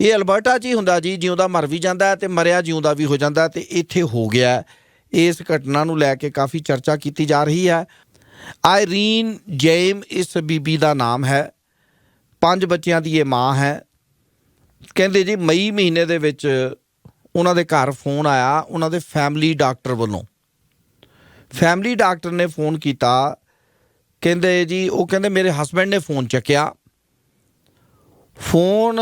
ਇਹ ਅਲਬਰਟਾ 'ਚ ਹੀ ਹੁੰਦਾ ਜੀ, ਜਿਉਂਦਾ ਮਰ ਵੀ ਜਾਂਦਾ ਹੈ ਤੇ ਮਰਿਆ ਜਿਉਂਦਾ ਵੀ ਹੋ ਜਾਂਦਾ ਹੈ ਤੇ ਇੱਥੇ ਹੋ ਗਿਆ। ਇਸ ਘਟਨਾ ਨੂੰ ਲੈ ਕੇ ਕਾਫੀ ਚਰਚਾ ਕੀਤੀ ਜਾ ਰਹੀ ਹੈ। ਆਇਰੀਨ ਜੇਮ ਇਸ ਬੀਬੀ ਦਾ ਨਾਮ ਹੈ। ਪੰਜ ਬੱਚਿਆਂ ਦੀ ਇਹ ਮਾਂ ਹੈ। ਕਹਿੰਦੇ ਜੀ, ਮਈ ਮਹੀਨੇ ਦੇ ਵਿੱਚ ਉਹਨਾਂ ਦੇ ਘਰ ਫੋਨ ਆਇਆ, ਉਹਨਾਂ ਦੇ ਫੈਮਿਲੀ ਡਾਕਟਰ ਵੱਲੋਂ। ਫੈਮਿਲੀ ਡਾਕਟਰ ਨੇ ਫੋਨ ਕੀਤਾ। ਕਹਿੰਦੇ ਜੀ, ਉਹ ਕਹਿੰਦੇ ਮੇਰੇ ਹਸਬੰਡ ਨੇ ਫੋਨ ਚੱਕਿਆ। ਫੋਨ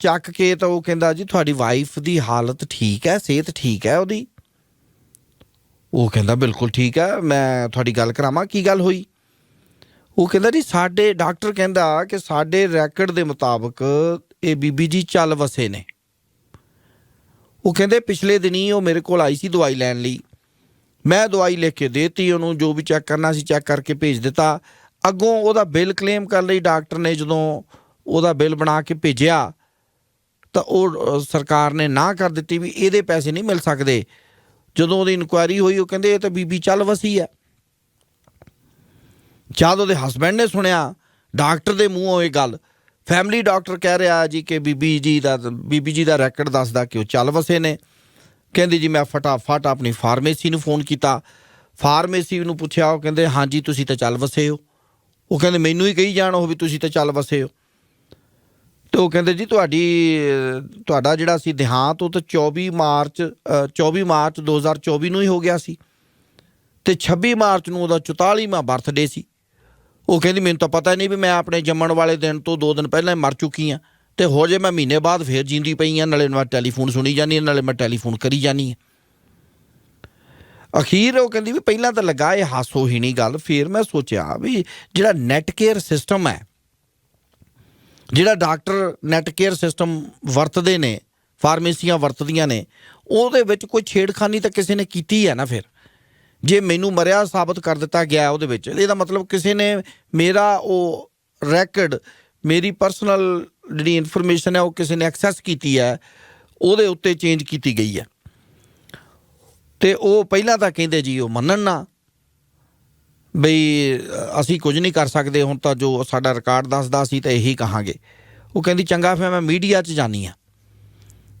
ਚੱਕ ਕੇ ਤਾਂ ਉਹ ਕਹਿੰਦਾ ਜੀ, ਤੁਹਾਡੀ ਵਾਈਫ ਦੀ ਹਾਲਤ ਠੀਕ ਹੈ, ਸਿਹਤ ਠੀਕ ਹੈ ਉਹਦੀ? ਉਹ ਕਹਿੰਦਾ, ਬਿਲਕੁਲ ਠੀਕ ਹੈ, ਮੈਂ ਤੁਹਾਡੀ ਗੱਲ ਕਰਾਵਾਂ, ਕੀ ਗੱਲ ਹੋਈ? ਉਹ ਕਹਿੰਦਾ, ਜੀ, ਸਾਡੇ ਡਾਕਟਰ ਕਹਿੰਦਾ ਕਿ ਸਾਡੇ ਰੈਕਡ ਦੇ ਮੁਤਾਬਕ ਇਹ ਬੀਬੀ ਜੀ ਚੱਲ ਵਸੇ ਨੇ। ਉਹ ਕਹਿੰਦੇ, ਪਿਛਲੇ ਦਿਨੀ ਉਹ ਮੇਰੇ ਕੋਲ ਆਈ ਸੀ ਦਵਾਈ ਲੈਣ ਲਈ। ਮੈਂ ਦਵਾਈ ਲਿਖ ਕੇ ਦੇਤੀ ਉਹਨੂੰ, ਜੋ ਵੀ ਚੈੱਕ ਕਰਨਾ ਸੀ ਚੈੱਕ ਕਰਕੇ ਭੇਜ ਦਿੱਤਾ। ਅੱਗੋਂ ਉਹਦਾ ਬਿੱਲ ਕਲੇਮ ਕਰਨ ਲਈ ਡਾਕਟਰ ਨੇ ਜਦੋਂ ਉਹਦਾ ਬਿੱਲ ਬਣਾ ਕੇ ਭੇਜਿਆ। ਤਾਂ ਉਹ ਸਰਕਾਰ ਨੇ ਨਾ ਕਰ ਦਿੱਤੀ ਵੀ ਇਹਦੇ ਪੈਸੇ ਨਹੀਂ ਮਿਲ ਸਕਦੇ। ਜਦੋਂ ਉਹਦੀ ਇਨਕੁਆਇਰੀ ਹੋਈ, ਉਹ ਕਹਿੰਦੇ ਇਹ ਤਾਂ ਬੀਬੀ ਚੱਲ ਵਸੀ ਹੈ ਜਦ ਉਹਦੇ ਹਸਬੰਡ ਨੇ ਸੁਣਿਆ, ਡਾਕਟਰ ਦੇ ਮੂੰਹੋਂ ਇਹ ਗੱਲ ਫੈਮਿਲੀ ਡਾਕਟਰ ਕਹਿ ਰਿਹਾ ਜੀ ਕਿ ਬੀਬੀ ਜੀ ਦਾ, ਬੀਬੀ ਜੀ ਦਾ ਰੈਕਡ ਦੱਸਦਾ ਕਿ ਉਹ ਚੱਲ ਵਸੇ ਨੇ। ਕਹਿੰਦੀ ਜੀ ਮੈਂ ਫਟਾਫਟ ਆਪਣੀ ਫਾਰਮੇਸੀ ਨੂੰ ਫੋਨ ਕੀਤਾ। ਫਾਰਮੇਸੀ ਨੂੰ ਪੁੱਛਿਆ, ਉਹ ਕਹਿੰਦੇ, ਹਾਂਜੀ, ਤੁਸੀਂ ਤਾਂ ਚੱਲ ਵਸੇ ਹੋ। ਉਹ ਕਹਿੰਦੇ, ਮੈਨੂੰ ਹੀ ਕਹੀ ਜਾਣ ਉਹ ਵੀ ਤੁਸੀਂ ਤਾਂ ਚੱਲ ਵਸੇ ਹੋ। ਤੇ ਉਹ ਕਹਿੰਦੇ ਜੀ ਤੁਹਾਡੀ ਤੁਹਾਡਾ ਜਿਹੜਾ ਸੀ ਦੇਹਾਂਤ ਉਹ ਤਾਂ 24 ਮਾਰਚ ਅਹ, 24 ਮਾਰਚ 2024 ਨੂੰ ਹੀ ਹੋ ਗਿਆ ਸੀ। ਤੇ 26 ਮਾਰਚ ਨੂੰ ਉਹਦਾ 44ਵਾਂ ਬਰਥਡੇ ਸੀ। ਉਹ ਕਹਿੰਦੀ ਮੈਨੂੰ ਤਾਂ ਪਤਾ ਨਹੀਂ ਵੀ ਮੈਂ ਆਪਣੇ ਜੰਮਣ ਵਾਲੇ ਦਿਨ ਤੋਂ 2 ਦਿਨ ਪਹਿਲਾਂ ਮਰ ਚੁੱਕੀ ਆ ਤੇ ਹੋ ਜੇ ਮੈਂ ਮਹੀਨੇ ਬਾਅਦ ਫੇਰ ਜਿੰਦੀ ਪਈ ਆ ਨਾਲੇ ਮੈਂ ਟੈਲੀਫੋਨ ਸੁਣੀ ਜਾਨੀ ਆ, ਨਾਲੇ ਮੈਂ ਟੈਲੀਫੋਨ ਕਰੀ ਜਾਨੀ ਆ ਅਖੀਰ ਉਹ ਕਹਿੰਦੀ ਵੀ ਪਹਿਲਾਂ ਤਾਂ ਲੱਗਾ ਇਹ ਹਾਸੋ ਹੀ ਗੱਲ ਫਿਰ ਮੈਂ ਸੋਚਿਆ ਵੀ ਜਿਹੜਾ ਨੈਟ ਕੇਅਰ ਸਿਸਟਮ ਹੈ ਜਿਹੜਾ ਡਾਕਟਰ ਨੈਟ ਕੇਅਰ ਸਿਸਟਮ ਵਰਤਦੇ ਨੇ, ਫਾਰਮੇਸੀਆਂ ਵਰਤਦੀਆਂ ਨੇ, ਉਹਦੇ ਵਿੱਚ ਕੋਈ ਛੇੜਖਾਨੀ ਤਾਂ ਕਿਸੇ ਨੇ ਕੀਤੀ ਹੈ ਨਾ ਫਿਰ? ਜੇ ਮੈਨੂੰ ਮਰਿਆ ਸਾਬਤ ਕਰ ਦਿੱਤਾ ਗਿਆ ਉਹਦੇ ਵਿੱਚ, ਇਹਦਾ ਮਤਲਬ ਕਿਸੇ ਨੇ ਮੇਰਾ ਉਹ ਰੈਕਡ ਮੇਰੀ ਪਰਸਨਲ ਜਿਹੜੀ ਇਨਫੋਰਮੇਸ਼ਨ ਹੈ ਉਹ ਕਿਸੇ ਨੇ ਐਕਸੈਸ ਕੀਤੀ ਹੈ, ਉਹਦੇ ਉੱਤੇ ਚੇਂਜ ਕੀਤੀ ਗਈ ਹੈ। ਤੇ ਉਹ ਪਹਿਲਾਂ ਤਾਂ ਕਹਿੰਦੇ ਜੀ ਉਹ ਮੰਨਣ ਨਾ ਬਈ, ਅਸੀਂ ਕੁਝ ਨਹੀਂ ਕਰ ਸਕਦੇ, ਹੁਣ ਤਾਂ ਜੋ ਸਾਡਾ ਰਿਕਾਰਡ ਦੱਸਦਾ ਸੀ ਤਾਂ ਇਹੀ ਕਹਾਂਗੇ। ਉਹ ਕਹਿੰਦੀ, ਚੰਗਾ, ਫਿਰ ਮੈਂ ਮੀਡੀਆ 'ਚ ਜਾਨੀ ਆ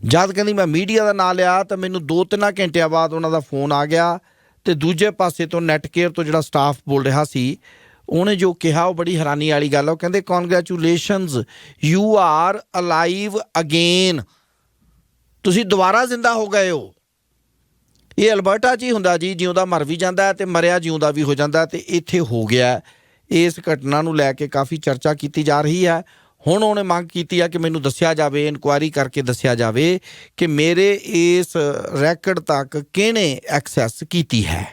ਜਦ ਕਹਿੰਦੀ, ਮੈਂ ਮੀਡੀਆ ਦਾ ਨਾਂ ਲਿਆ, ਤਾਂ ਮੈਨੂੰ 2-3 ਘੰਟਿਆਂ ਬਾਅਦ ਉਹਨਾਂ ਦਾ ਫੋਨ ਆ ਗਿਆ ਤੇ ਦੂਜੇ ਪਾਸੇ ਤੋਂ ਨੈਟ ਕੇਅਰ ਤੋਂ ਜਿਹੜਾ ਸਟਾਫ ਬੋਲ ਰਿਹਾ ਸੀ, ਉਹਨੇ ਜੋ ਕਿਹਾ, ਉਹ ਬੜੀ ਹੈਰਾਨੀ ਵਾਲੀ ਗੱਲ ਆ। ਉਹ ਕਹਿੰਦੇ congratulations you are alive again ਤੁਸੀਂ ਦੁਬਾਰਾ ਜ਼ਿੰਦਾ ਹੋ ਗਏ ਹੋ। ਇਹ ਅਲਬਰਟਾ 'ਚ ਹੀ ਹੁੰਦਾ ਜੀ, ਜਿਉਂਦਾ ਮਰ ਵੀ ਜਾਂਦਾ ਹੈ ਤੇ ਮਰਿਆ ਜਿਉਂਦਾ ਵੀ ਹੋ ਜਾਂਦਾ ਹੈ ਤੇ ਇੱਥੇ ਹੋ ਗਿਆ ਇਸ ਘਟਨਾ ਨੂੰ ਲੈ ਕੇ ਕਾਫੀ ਚਰਚਾ ਕੀਤੀ ਜਾ ਰਹੀ ਹੈ। ਹੁਣ ਉਹਨੇ ਮੰਗ ਕੀਤੀ ਹੈ ਕਿ ਮੈਨੂੰ ਦੱਸਿਆ ਜਾਵੇ, ਇਨਕੁਆਇਰੀ ਕਰਕੇ ਦੱਸਿਆ ਜਾਵੇ ਕਿ ਮੇਰੇ ਇਸ ਰੈਕਡ ਤੱਕ ਕਿਹਨੇ ਐਕਸੈਸ ਕੀਤੀ ਹੈ।